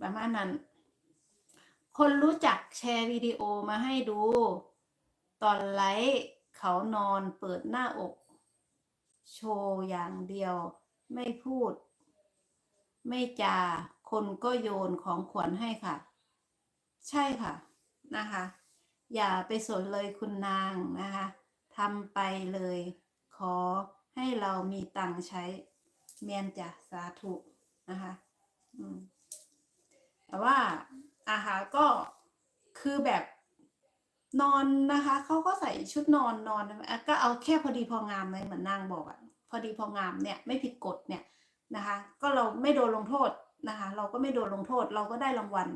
ประมาณนั้น คนรู้จักแชร์วิดีโอมาให้ดู ตอนไลฟ์เขานอนเปิดหน้าอก โชว์อย่างเดียว ไม่พูด ไม่จา คนก็โยนของขวัญให้ค่ะ ใช่ค่ะนะคะ อย่าไปสนเลยคุณนางนะคะทำไปเลย ขอให้เรามีตังค์ใช้ เมียนจะสาธุนะคะ อืม แต่ว่าอาหารก็คือแบบนอนนะคะเขาก็ใส่ชุดนอนนอนก็เอาแค่พอดีพองามเลยเหมือนนางบอกอะพอดีพองามเนี่ยไม่ผิดกฎเนี่ยนะคะ ก็เราไม่โดนลงโทษนะคะ เราก็ไม่โดนลงโทษ เราก็ได้รางวัล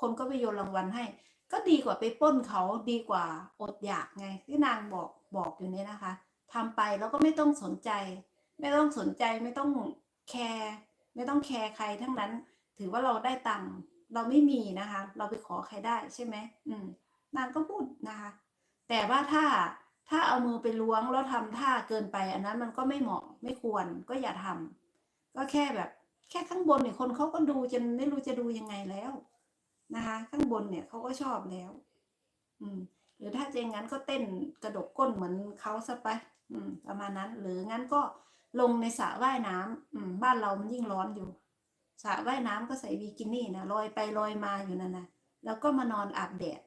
คนก็ไปโยนรางวัลให้ ก็ดีกว่าไปป้นเขาดีกว่าอดอยากไง ที่นางบอกบอกอยู่เนี่ยนะคะทำไปแล้วก็ไม่ต้องสนใจ ไม่ต้องสนใจไม่ต้องแคร์ไม่ต้องแคร์ใครทั้งนั้น ถือว่าเราได้ตังค์ เราไม่มีนะคะ เราไปขอใครได้ใช่ไหมอืมนางก็พูดนะคะ แต่ว่าถ้าถ้าเอามือไปล้วงแล้วทำท่าเกินไป อันนั้นมันก็ไม่เหมาะไม่ควรก็อย่าทำก็แค่แบบ แค่ข้างบนเนี่ยคนเขาก็ดูจนไม่รู้จะดูยังไงแล้วนะคะ ข้างบนเนี่ยเขาก็ชอบแล้ว อืม หรือถ้าเจงงั้นก็เต้นกระดกก้นเหมือนเขาซะไป อืม ประมาณนั้น หรืองั้นก็ลงในสระว่ายน้ำอืม บ้านเรามันยิ่งร้อนอยู่ สระว่ายน้ำก็ใส่บิกินี่นะลอยไปลอยมาอยู่นั่นนะแล้วก็มานอนอาบแดด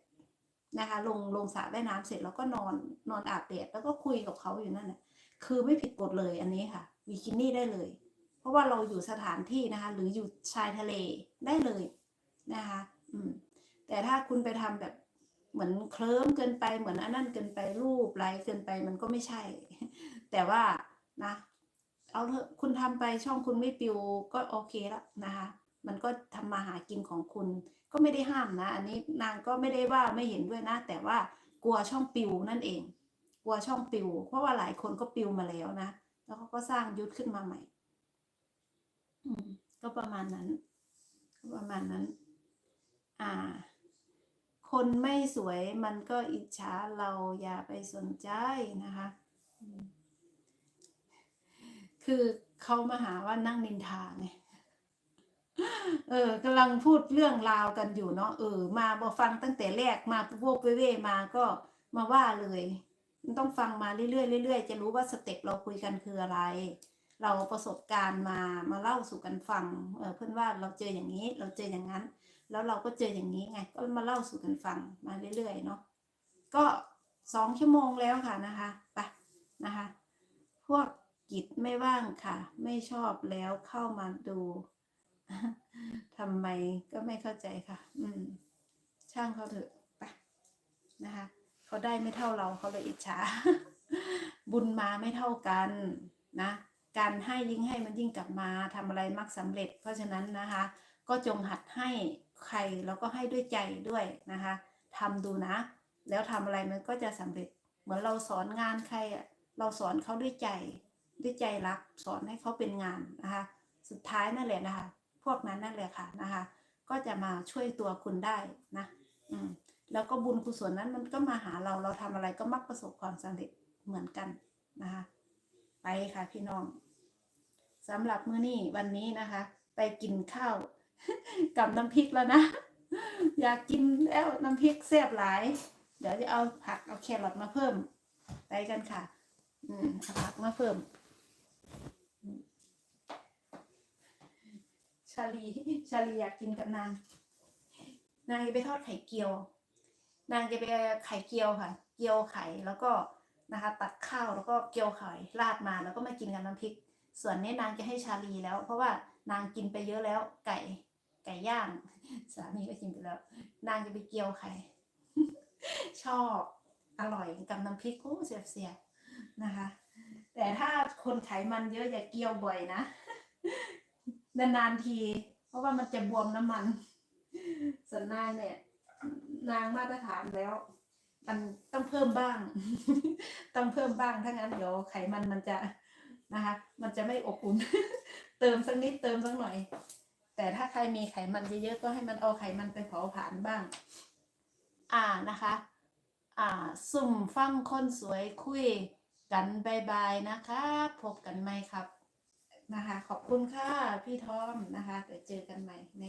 นะคะลงลงสระว่ายน้ำเสร็จแล้วก็นอนนอนอาบแดดแล้วก็คุยกับเขาอยู่นั่นนะคือไม่ผิดกฎเลยอันนี้ค่ะบิกินี่ได้เลย เพราะว่าเราอยู่สถานที่นะคะ หรืออยู่ชายทะเลได้เลยนะคะ อืม แต่ถ้าคุณไปทำแบบเหมือนเคลิ้มเกินไปเหมือนอันนั้นเกินไปรูปไลฟ์เกินไปมันก็ไม่ใช่ แต่ว่านะ เอาเถอะคุณทำไปช่องคุณไม่ปิวก็โอเคแล้วนะคะ มันก็ทำมาหากินของคุณก็ไม่ได้ห้ามนะ อันนี้นางก็ไม่ได้ว่าไม่เห็นด้วยนะ แต่ว่ากลัวช่องปิวนั่นเอง กลัวช่องปิว เพราะว่าหลายคนก็ปิวมาแล้วนะ แล้วเขาก็สร้างยุทธขึ้นมาใหม่ อืม ก็ประมาณนั้นก็ประมาณนั้น อ่า คนไม่สวยมันก็อิจฉาเราอย่าไปสนใจนะคะ อืม คือเขามาหาว่านั่งนินทาไงเออกำลังพูดเรื่องราวกันอยู่เนาะเออ มาบอฟังตั้งแต่แรกมาโวกเว่ๆมาก็มาว่าเลยต้องฟังมาเรื่อยๆเรื่อยๆจะรู้ว่าสเต็ปเราคุยกันคืออะไร เราประสบการณ์มามาเล่าสู่กันฟังเออเพื่อนว่าเราเจออย่างนี้ เราเจออย่างนั้น แล้วเราก็เจออย่างนี้ไง ก็มาเล่าสู่กันฟังมาเรื่อยๆเนาะก็สองชั่วโมงแล้วค่ะนะคะไปนะคะ พวก กิจไม่ว่างค่ะ ไม่ชอบแล้วเข้ามาดูทำไมก็ไม่เข้าใจค่ะ อืม ช่างเขาเถอะไปนะคะเขาได้ไม่เท่าเราเขาเลยอิจฉา บุญมาไม่เท่ากันนะ การให้ยิ่งให้มันยิ่งกลับมาทำอะไรมักสำเร็จ เพราะฉะนั้นนะคะ ก็จงหัดให้ใครแล้วก็ให้ด้วยใจด้วยนะคะทำดูนะ แล้วทำอะไรมันก็จะสำเร็จ เหมือนเราสอนงานใครอะเราสอนเขาด้วยใจ ด้วยใจรักสอนให้เขาเป็นงานนะคะ สุดท้ายนั่นแหละนะคะ พวกนั้นนั่นแหละค่ะนะคะ ก็จะมาช่วยตัวคุณได้นะอืมแล้วก็บุญกุศลนั้นมันก็มาหาเราเราทำอะไรก็มักประสบความสำเร็จเหมือนกันนะคะ ไปค่ะพี่น้องสำหรับมื้อนี้วันนี้นะคะ ไปกินข้าวกับน้ำพริกแล้วนะ อยากกินแล้วน้ำพริกแซ่บหลาย เดี๋ยวจะเอาผักเอาแครอทมาเพิ่มไปกันค่ะ อืมเอาผักมาเพิ่ม ชาลีชาลีอยากกินกับนาง นางจะไปทอดไข่เจียว นางจะไปไข่เจียวค่ะเจียวไข่แล้วก็นะคะ ตักข้าวแล้วก็เจียวไข่ราดมาแล้วก็มากินกับน้ำพริก ส่วนนี้นางจะให้ชาลีแล้ว เพราะว่านางกินไปเยอะแล้ว ไก่ไก่ย่าง สามีก็กินไปแล้ว นางจะไปเจียวไข่ชอบอร่อยกับน้ำพริกโอ้เสียบเสียบๆนะคะ แต่ถ้าคนไขมันเยอะอย่าเกี่ยวบ่อยนะ นานๆที เพราะว่ามันจะบวมน้ำมันส่วนนางเนี่ย นางมาตรฐานแล้ว มันต้องเพิ่มบ้าง ต้องเพิ่มบ้างถ้างั้นเดี๋ยวไขมันมันจะนะคะ มันจะไม่อบอุ่น เติมสักนิดเติมสักหน่อย แต่ถ้าใครมีไขมันเยอะๆก็ให้มันเอาไขมันไปเผาผลาญบ้าง อ่านะคะ อ่า สุ่มฟังคนสวยคุยกันบายบายนะคะ พบกันไหมครับ นะคะ ขอบคุณค่ะพี่ทอมนะคะเดี๋ยวเจอกันใหม่ใน